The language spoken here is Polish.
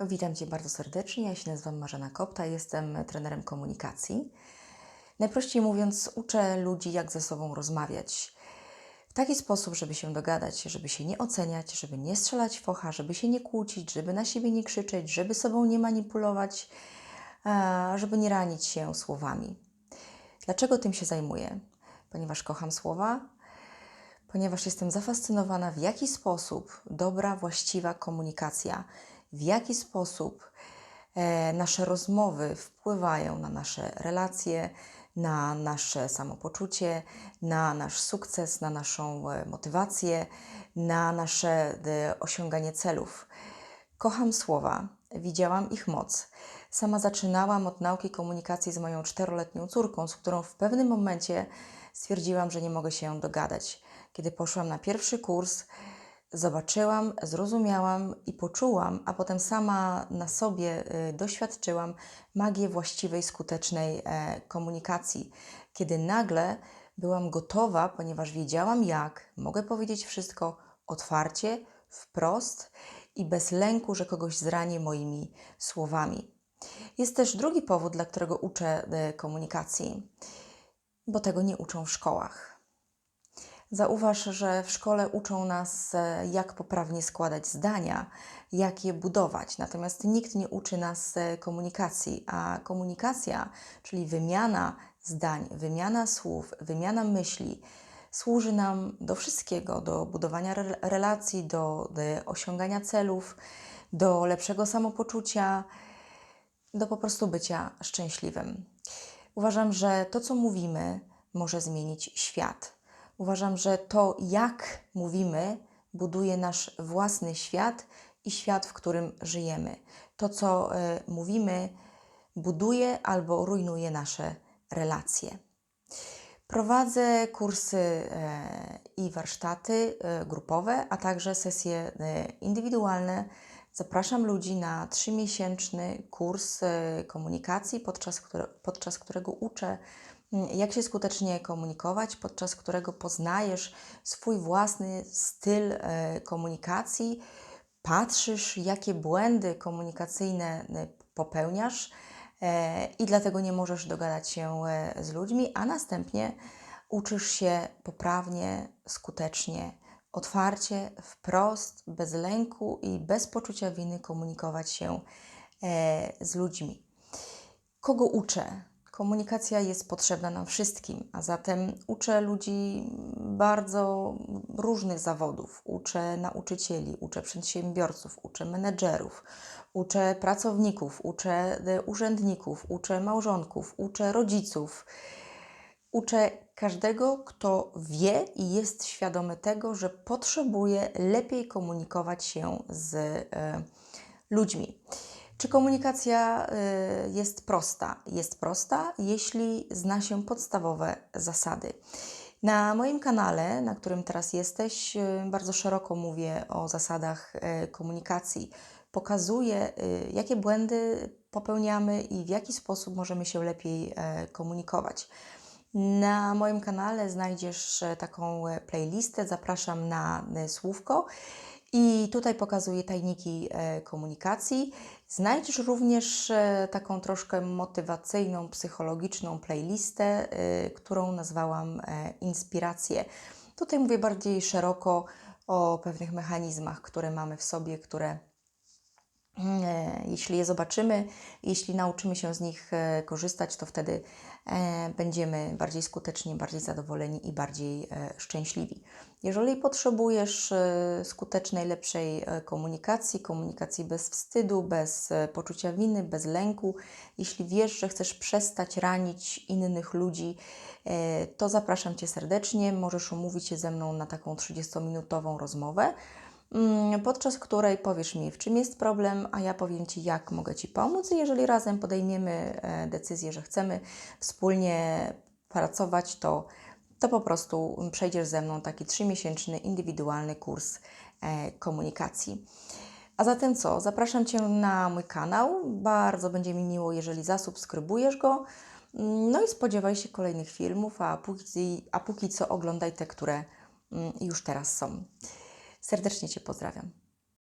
Witam Cię bardzo serdecznie. Ja się nazywam Marzena Kopta, jestem trenerem komunikacji. Najprościej mówiąc, uczę ludzi, jak ze sobą rozmawiać. W taki sposób, żeby się dogadać, żeby się nie oceniać, żeby nie strzelać w focha, żeby się nie kłócić, żeby na siebie nie krzyczeć, żeby sobą nie manipulować, żeby nie ranić się słowami. Dlaczego tym się zajmuję? Ponieważ kocham słowa, ponieważ jestem zafascynowana, w jaki sposób dobra, właściwa komunikacja, w jaki sposób e, nasze rozmowy wpływają na nasze relacje, na nasze samopoczucie, na nasz sukces, na naszą e, motywację, na nasze e, osiąganie celów. Kocham słowa, widziałam ich moc. Sama zaczynałam od nauki komunikacji z moją czteroletnią córką, z którą w pewnym momencie stwierdziłam, że nie mogę się dogadać. Kiedy poszłam na pierwszy kurs, zobaczyłam, zrozumiałam i poczułam, a potem sama na sobie y, doświadczyłam magię właściwej, skutecznej e, komunikacji. Kiedy nagle byłam gotowa, ponieważ wiedziałam jak, mogę powiedzieć wszystko otwarcie, wprost i bez lęku, że kogoś zranię moimi słowami. Jest też drugi powód, dla którego uczę e, komunikacji, bo tego nie uczą w szkołach. Zauważ, że w szkole uczą nas, e, jak poprawnie składać zdania, jak je budować, natomiast nikt nie uczy nas e, komunikacji, a komunikacja, czyli wymiana zdań, wymiana słów, wymiana myśli, służy nam do wszystkiego, do budowania re- relacji, do, do osiągania celów, do lepszego samopoczucia, do po prostu bycia szczęśliwym. Uważam, że to, co mówimy, może zmienić świat. Uważam, że to, jak mówimy, buduje nasz własny świat i świat, w którym żyjemy. To, co y, mówimy, buduje albo rujnuje nasze relacje. Prowadzę kursy e, i warsztaty e, grupowe, a także sesje indywidualne. Zapraszam ludzi na trzymiesięczny kurs komunikacji, podczas, które, podczas którego uczę, jak się skutecznie komunikować, podczas którego poznajesz swój własny styl e, komunikacji, patrzysz, jakie błędy komunikacyjne e, popełniasz e, i dlatego nie możesz dogadać się z ludźmi, a następnie uczysz się poprawnie, skutecznie, otwarcie, wprost, bez lęku i bez poczucia winy komunikować się z ludźmi. Kogo uczę? Komunikacja jest potrzebna nam wszystkim, a zatem uczę ludzi bardzo różnych zawodów. Uczę nauczycieli, uczę przedsiębiorców, uczę menedżerów, uczę pracowników, uczę e, urzędników, uczę małżonków, uczę rodziców. Uczę każdego, kto wie i jest świadomy tego, że potrzebuje lepiej komunikować się z e, ludźmi. Czy komunikacja y, jest prosta? Jest prosta, jeśli zna się podstawowe zasady. Na moim kanale, na którym teraz jesteś, y, bardzo szeroko mówię o zasadach y, komunikacji. Pokazuję, jakie błędy popełniamy i w jaki sposób możemy się lepiej e, komunikować. Na moim kanale znajdziesz e, taką e, playlistę. Zapraszam na słówko. I tutaj pokazuję tajniki e, komunikacji. Znajdziesz również e, taką troszkę motywacyjną, psychologiczną playlistę, e, którą nazwałam Inspiracje. Tutaj mówię bardziej szeroko o pewnych mechanizmach, które mamy w sobie, które Jeśli je zobaczymy, jeśli nauczymy się z nich e, korzystać, to wtedy e, będziemy bardziej skuteczni, bardziej zadowoleni i bardziej e, szczęśliwi. Jeżeli potrzebujesz e, skutecznej, lepszej e, komunikacji, komunikacji bez wstydu, bez e, poczucia winy, bez lęku, jeśli wiesz, że chcesz przestać ranić innych ludzi, e, to zapraszam Cię serdecznie. Możesz umówić się ze mną na taką 30-minutową rozmowę podczas której powiesz mi, w czym jest problem, a ja powiem Ci, jak mogę Ci pomóc. I jeżeli razem podejmiemy e, decyzję, że chcemy wspólnie pracować, to, to po prostu przejdziesz ze mną taki trzymiesięczny, indywidualny kurs e, komunikacji. A zatem co? Zapraszam Cię na mój kanał. Bardzo będzie mi miło, jeżeli zasubskrybujesz go. No i spodziewaj się kolejnych filmów, a póki, a póki co oglądaj te, które mm, już teraz są. Serdecznie Cię pozdrawiam.